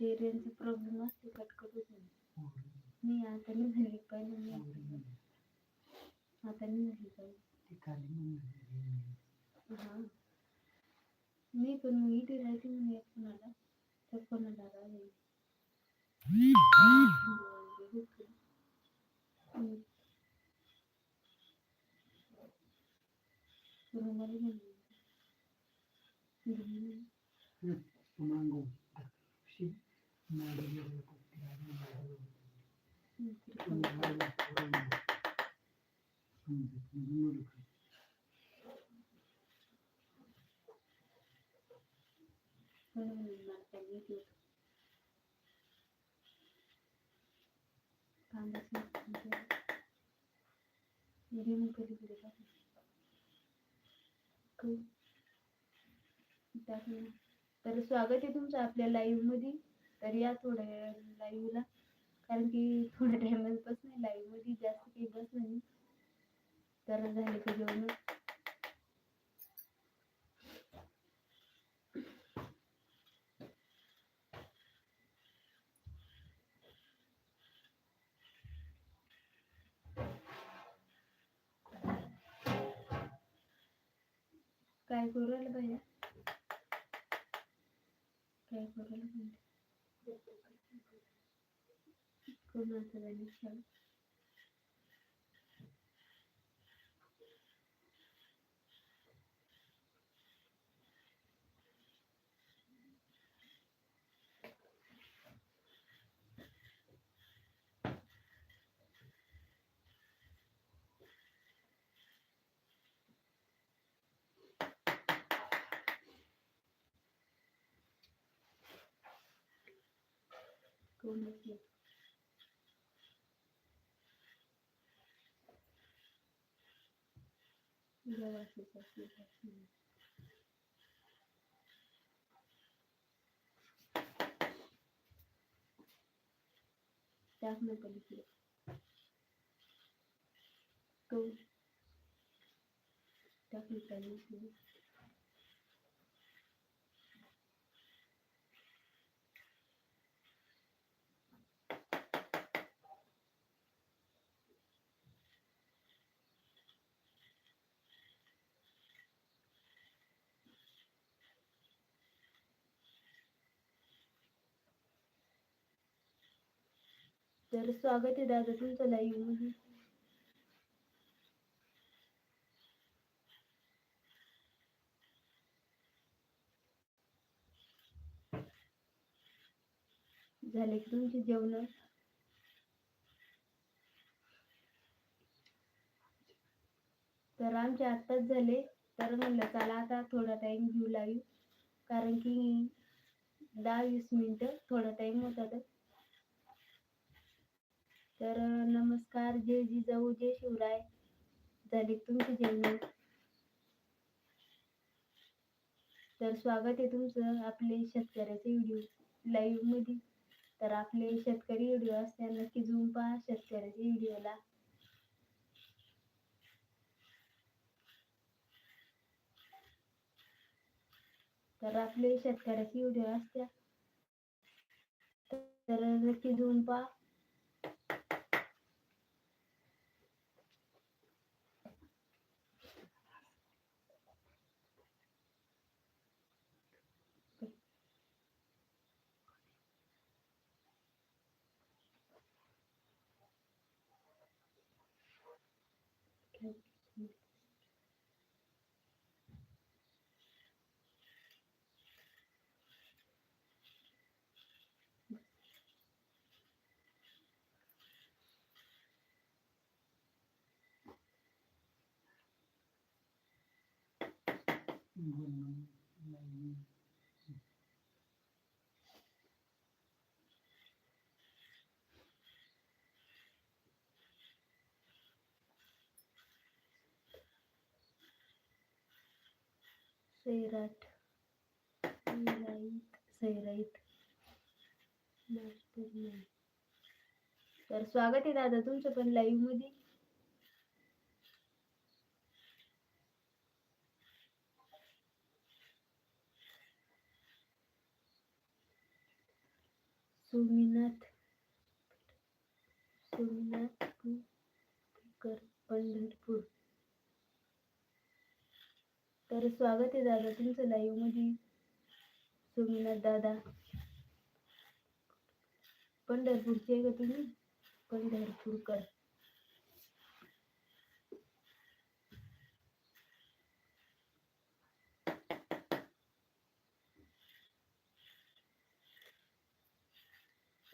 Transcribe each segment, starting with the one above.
रेंजचा प्रॉब्लेम असते कटकट होत. नाही आता नाही झाली पहिले नाही आता. नाही झाली पहिले. हा. मी पण मग इथे राहते म्हणून एक कोणाला त्या कोणाला राहिले हम्म. येत नव्हतं. तर स्वागत आहे तुमचं आपल्या लाईव्हमध्ये तर या थोड्या लाईव्हला कारण की थोड्या बस नाही लाईव्हमध्ये जास्त काही बस नाही. तर झाले का जेवण? काय करू राहिलं काय करू राहिलं कोणाचं कोणच नाही गव्हाचीच असली पाहिजे. टाक ना पलीकडे गहू टाकली पाहिजे तर स्वागत आहे दादा तुमचं लाईव्हमध्ये झाले की तुमचे जेवण? तर आमचे आत्ताच झाले तर म्हणलं चला आता थोडा टाइम घेऊ लाईव्ह कारण की दहा वीस मिनिटं थोडा टाइम होता तर. तर नमस्कार जय जिजाऊ जय शिवराय. झाले तुमचे जेवण तर स्वागत आहे तुमचं आपले शेतकऱ्याचे व्हिडिओ लाईव्हमध्ये. तर आपले शेतकरी व्हिडिओ असते नक्की झूम पहा शेतकऱ्याच्या व्हिडिओला. तर आपले शेतकऱ्याचे व्हिडिओ असत्या. तर नक्की झूम पहा. सैराट. सैराईत सैराईत. तर स्वागत आहे दादा तुमचं पण लाईव्हमध्ये. सोमीनाथ सोमनाथ कर पंढरपूर. तर स्वागत आहे दादा तुमचं लाईव्हमध्ये. सोमनाथ दादा. पंढरपूरचे का तुम्ही? पंढरपूरकर.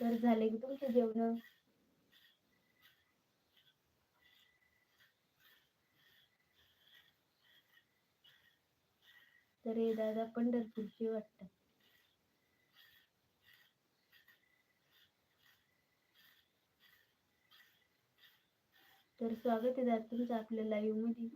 तर झाले की तुमचे जेवण. तर हे दादा पंढरपूरचे वाटत तर स्वागत आहे दादा तुमचं आपल्या लाईव्हमध्ये.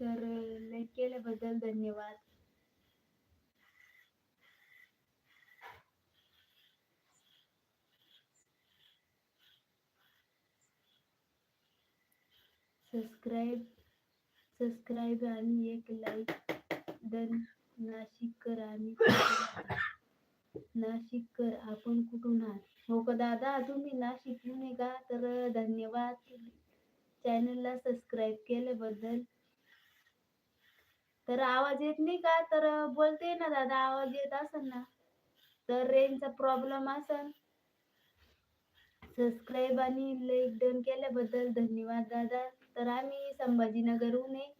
तर लाईक केल्याबद्दल धन्यवाद. सबस्क्राईब सबस्क्राईब आणि एक लाईक डन नाशिककर आणि नाशिककर आपण कुठून आहात? हो का दादा? तुम्ही नाशिकहून आहे का तर धन्यवाद. चॅनलला सबस्क्राईब केल्याबद्दल तर आवाज येत नाही का? तर बोलते ना दादा आवाज येत असेल ना? तर रेंजचा प्रॉब्लेम असेल. सबस्क्राईब आणि लाईक डन केल्याबद्दल धन्यवाद दादा. तर आम्ही संभाजीनगरहून आहे.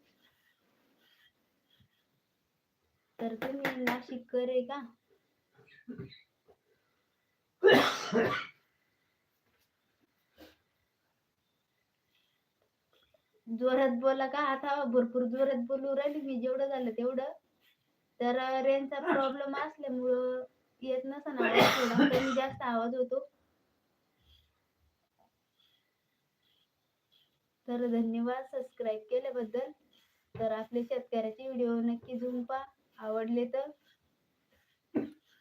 तर तुम्ही नाशिक करे का? जोरात बोला का? आता भरपूर जोरात बोलू राहिली मी जेवढं झालं तेवढं. तर रेंजचा प्रॉब्लेम असल्यामुळं येत नसा आवाज थोडा. कमी जास्त आवाज होतो. तर धन्यवाद सबस्क्राईब केल्याबद्दल. तर आपले शेतकऱ्याचे व्हिडिओ नक्की झुंपा आवडले तर.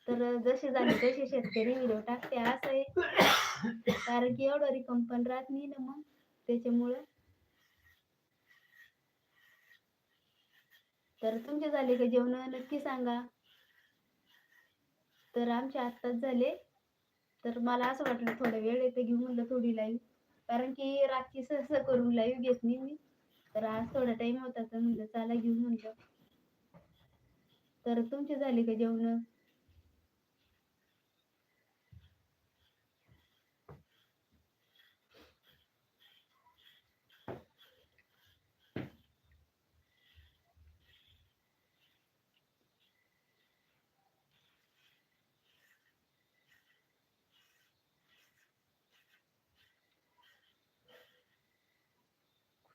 तर जसे झाले तसे शेतकरी व्हिडिओ टाकते. असं आहे. कारण की एवढं रिकम पण राहत नाही ना मग. त्याच्यामुळं तर तुमचे झाले का जेवण? नक्की सांगा. तर आमचे आत्ताच झाले. तर मला असं वाटलं थोडा वेळ येते घेऊ म्हणलं थोडी लाईव्ह कारण की रात्री सहसा करून लाईव्ह घेत नाही मी. तर आज थोडा टाइम होता तर म्हणलं चला घेऊ म्हणलं. तर तुमचे झाले का जेवण?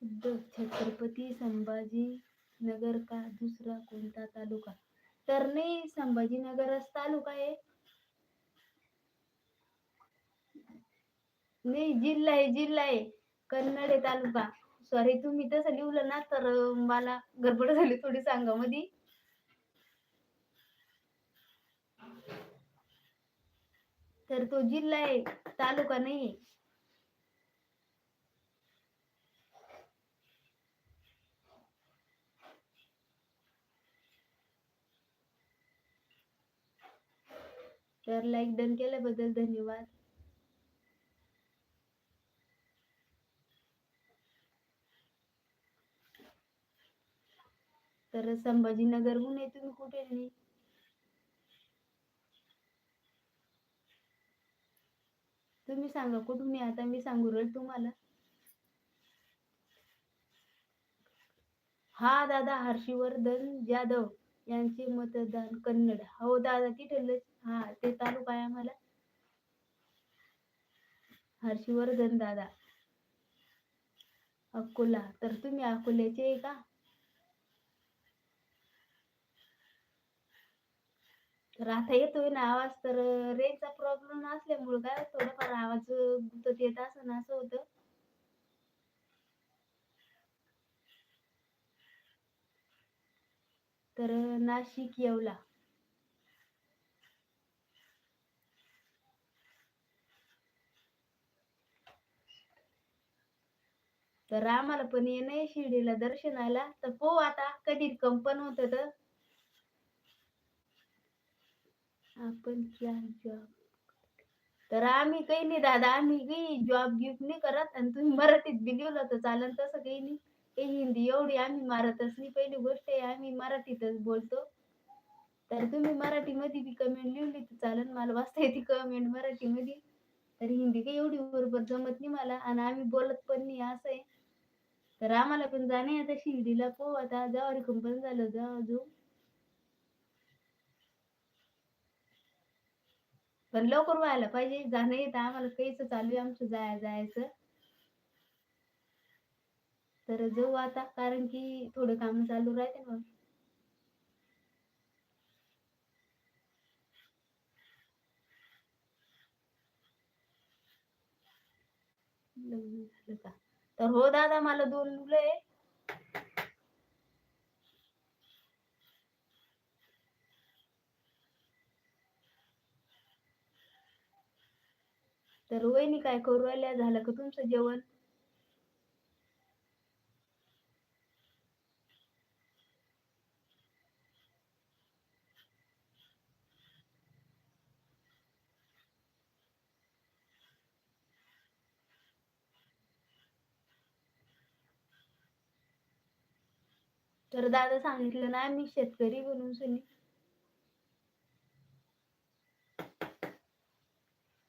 छत्रपती संभाजी नगर का दुसरा कोणता तालुका? तर नाही संभाजीनगरच तालुका आहे. नाही जिल्हा आहे जिल्हा आहे. कन्नड आहे तालुका. सॉरी तुम्ही तसं लिहिलं ना तर मला गडबड झाली थोडी सांगा मधी तर तो जिल्हा आहे तालुका नाही तर लाईक डन केल्याबद्दल धन्यवाद. तर संभाजीनगरहून आहे तुम्ही कुठे नाही तुम्ही सांगा कुठून आता मी सांगू रेल तुम्हाला. हा दादा हर्षवर्धन जाधव. यांचे मतदान कन्नड. हो दादा तिथे हा ते तालुका आहे आम्हाला हर्षवर्धन दादा. अकोला. तर तुम्ही अकोल्याचे आहे का? तर आता येतोय ना आवाज तर रेंजचा प्रॉब्लेम असल्यामुळे काय थोडंफार आवाज येत असं ना असं होतं. तर नाशिक येवला. तर आम्हाला पण येणं शिर्डीला दर्शनाला. तर पो आता कधी कंपन होत तर. आपण जॉब तर आम्ही काही नाही दादा आम्ही काही जॉब गिफ्ट नाही करत आणि तुम्ही मराठीत बी तर चालन तसं काही नाही. ए हिंदी एवढी आम्ही मारतच नाही पहिली गोष्ट आहे आम्ही मराठीतच बोलतो. तर तुम्ही मराठीमध्ये बी कमेंट लिहिली तर चालन मला वाचता येते कमेंट मराठीमध्ये. तर हिंदी काही एवढी बरोबर जमत नाही मला आणि आम्ही बोलत पण नाही असं आहे. तर आम्हाला पण जाणे आता शिर्डीला पो आता जेव्हा पण झालं जाऊ अजून. पण लवकर व्हायला पाहिजे जाणं येतं आम्हाला काहीच चालू आहे आमचं जाय जायचं तर जाऊ आता कारण की थोडं काम चालू राहते ना. का? तर हो दादा मला दोन मुलं आहे. तर वहिनी काय करू राहिल्या? झालं का तुमचं जेवण? तर दादा सांगितलं ना मी शेतकरी बनून सुनी.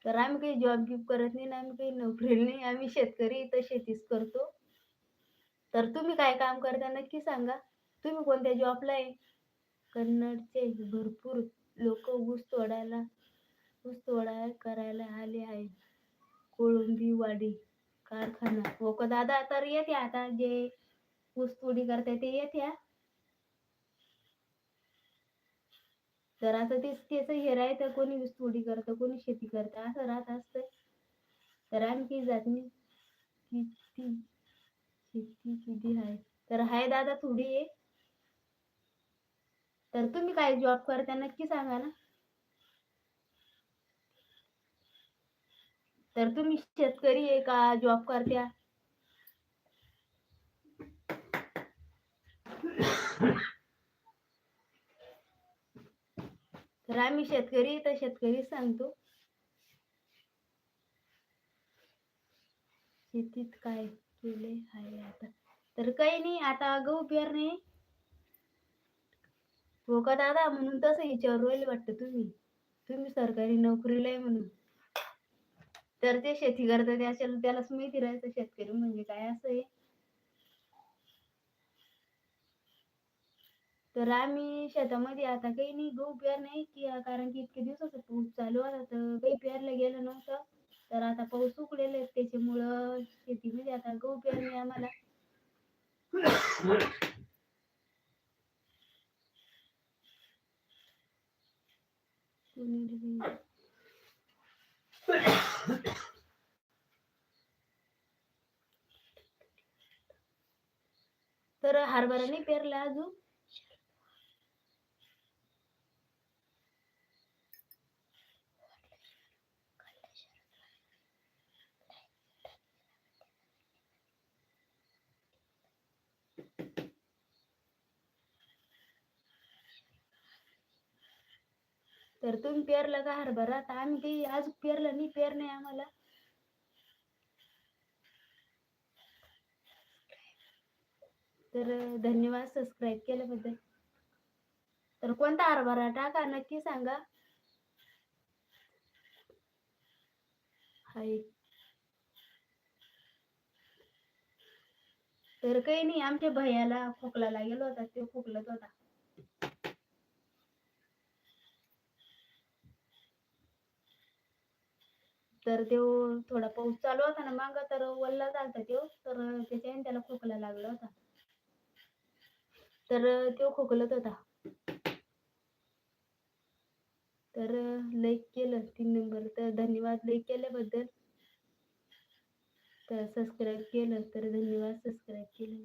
तर आम्ही काही जॉब गिब करत नाही ना आम्ही काही नोकरी नाही आम्ही शेतकरी इथं शेतीच करतो. तर तुम्ही काय काम करता नक्की सांगा. तुम्ही कोणत्या जॉबला आहे? कन्नडचे भरपूर लोक ऊस तोडायला ऊस तोडायला करायला आले आहे कोळंबी वाडी कारखाना. हो का दादा? तर येते आता जे ऊस तोडी करताय ते येत्या. तर आता तेच त्याच हे राहतं कोणी ऊस तोडी करतं कोणी शेती करतं असं राहत असतं. तर आणखी जात नाही किती शेती किती आहे तर हाय दादा थोडी आहे तर तुम्ही काय जॉब करता नक्की सांगा ना. तर तुम्ही शेतकरी आहे का जॉब करत्या? तर आम्ही शेतकरी तर शेतकरी सांगतो. शेतीत काय केले आहे आता? तर काही नाही आता गहू पेरणे. हो का दादा म्हणून तसं विचारू राहिले वाटतं तुम्ही. तुम्ही सरकारी नोकरीला आहे म्हणून. तर ते शेती करतात त्याच्या त्यालाच माहिती राहायचं शेतकरी म्हणजे काय असं आहे. तर आम्ही शेतामध्ये आता काही नाही गहू नाही की कारण की इतके दिवसाचा पाऊस चालू होता तर काही पेरलं गेलं नव्हतं. तर आता पाऊस उकडेल आहेत त्याच्यामुळं शेतीमध्ये आता गहू पेरणे आम्हाला. तर हरभरा नाही पेरला अजून. तर तुम्ही पेरला का हरभरा? तर आम्ही काही आज पेरलं नाही पेरणे आम्हाला. तर धन्यवाद सबस्क्राईब केल्याबद्दल. तर कोणता हरभरा टाका नक्की सांगा. हाय. तर काही नाही आमच्या भैयाला खोकला लागेल होता तो खोकलत होता. तर तो थोडा पाऊस चालू होता ना माग तर वल्ला झालता तो तर त्याच्याने त्याला खोकला लागला होता. तर तो खोकलत होता. तर लाईक केलं तीन नंबर. तर धन्यवाद लाईक केल्याबद्दल. तर सबस्क्राईब केलं तर धन्यवाद सबस्क्राईब केलं.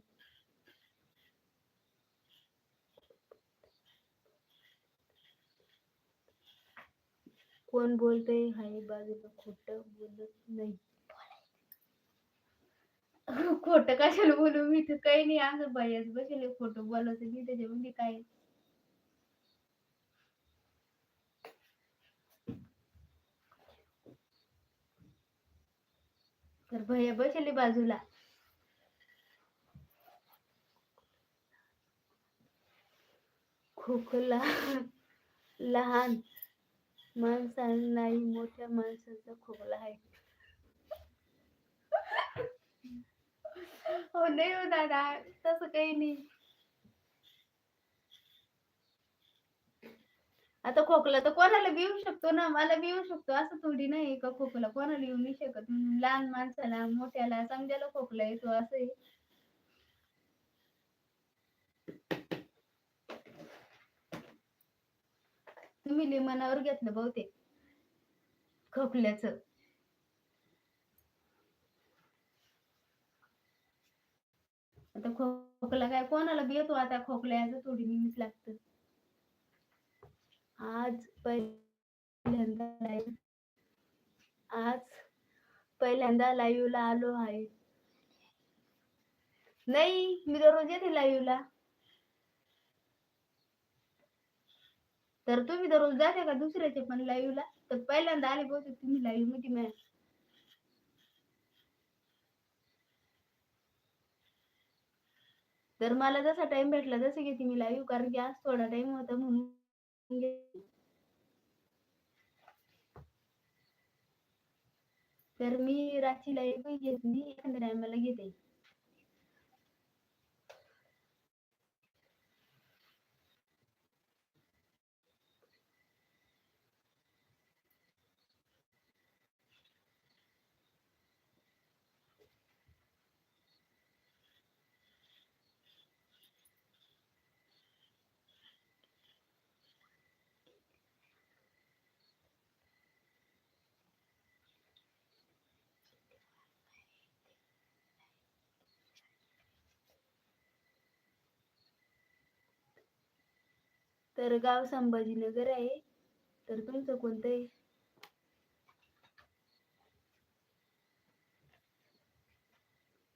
कोण बोलतय? हाय बाजूला खोट बोलत नाही. खोट कशाला बोलू? मी तर काही नाही. असं बायाच बसेल खोटं बोलत मी त्याच्यामध्ये काय? तर भैया बसले बाजूला. खोकला लहान. माणसांना नाही मोठ्या माणसाचा खोकला आहे. हो नाही हो दादा तसं काही नाही. आता खोकला तर कोणाला बी येऊ शकतो ना. मला बी येऊ शकतो. असं थोडी नाही का खोकला? कोणाला येऊ नाही शकत. लहान माणसाला मोठ्याला समजायला खोकला येतो असं तुम्ही लिमनावर घेतलं बहुतेक खोकल्याच. आता खोकला काय कोणाला बी येतो आता खोकल्याचं थोडी निमित लागतं. आज पहिल्यांदा लाईव्ह आज पहिल्यांदा लाईव्हला आलो आहे. नाही मी दररोज येते लाईव्हला तर तुम्ही दररोज जाते का दुसऱ्याचे पण लाईव्हला तर पहिल्यांदा आले बहुतेक तुम्ही लाईव्हमध्ये मॅम तर मला जसा टाइम भेटला जसं घेते मी लाईव्ह कारण की आज थोडा टाइम होता म्हणून तर मी रात्री लाईव्ह घेतली एखाद्या टायमाला घेते. तर गाव संभाजीनगर आहे. तर तुमचं कोणतं आहे?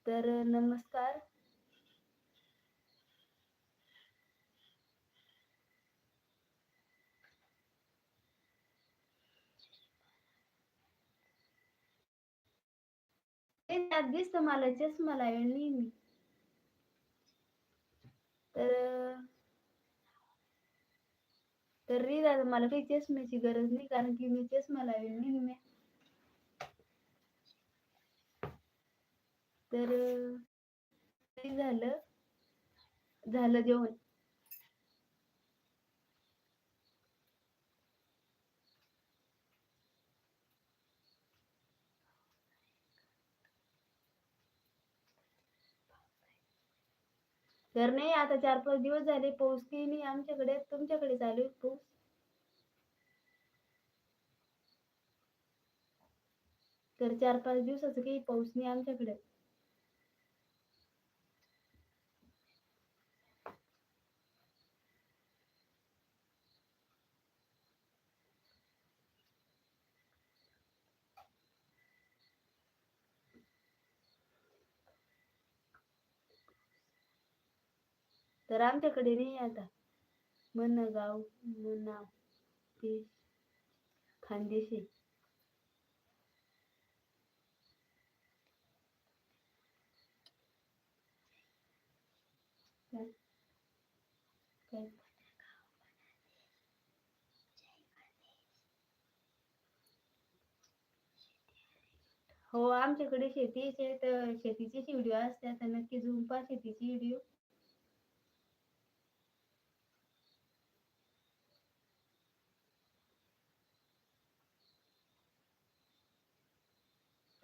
तर नमस्कार. त्यात दिसत मला चष्मा लावेल मी तर तर रे दादा मला काही चष्म्याची गरज नाही कारण की मी चष्मा लावेल नाही मी तर झालं. झालं जेवण. तर नाही आता चार पाच दिवस झाले पाऊस की नाही आमच्याकडे तुमच्याकडे चालू आहे पाऊस? तर चार पाच दिवसाचं काही पाऊस नाही आमच्याकडे. तर आमच्याकडे नाही आता. मन गाव मना खानदेशी हो आमच्याकडे शेती आहे, शेत शेतीचेच व्हिडिओ असतात. आता नक्की झुंपा शेतीची व्हिडिओ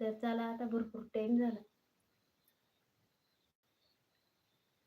तर चला आता भरपूर टाइम झाला.